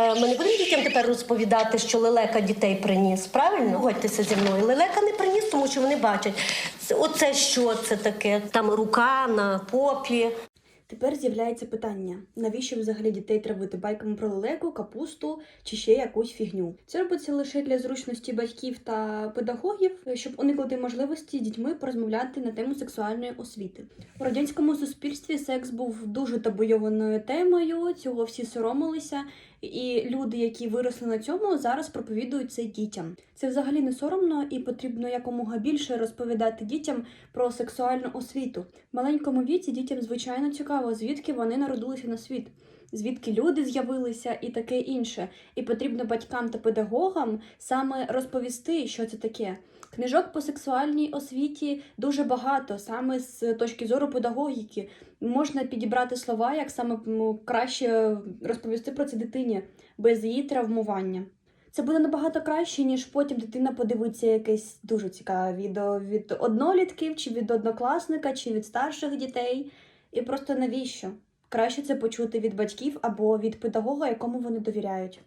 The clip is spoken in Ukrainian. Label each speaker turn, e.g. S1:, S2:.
S1: Е, Ми не будемо дітям тепер розповідати, що лелека дітей приніс. Правильно? Годьтеся зі мною. Лелека не приніс, тому що вони бачать. Оце що це таке? Там рука на попі.
S2: Тепер з'являється питання: навіщо взагалі дітей травити байками про лелеку, капусту чи ще якусь фігню? Це робиться лише для зручності батьків та педагогів, щоб уникнути можливості з дітьми порозмовляти на тему сексуальної освіти. У радянському суспільстві секс був дуже табуйованою темою, цього всі соромилися, і люди, які виросли на цьому, зараз проповідують це дітям. Це взагалі не соромно і потрібно якомога більше розповідати дітям про сексуальну освіту. В маленькому віці дітям звичайно цікаво, звідки вони народилися на світ, звідки люди з'явилися і таке інше. І потрібно батькам та педагогам саме розповісти, що це таке. Книжок по сексуальній освіті дуже багато, саме з точки зору педагогіки. Можна підібрати слова, як саме краще розповісти про це дитині без її травмування. Це буде набагато краще, ніж потім дитина подивиться якесь дуже цікаве відео від однолітків, чи від однокласника, чи від старших дітей. І просто навіщо? Краще це почути від батьків або від педагога, якому вони довіряють.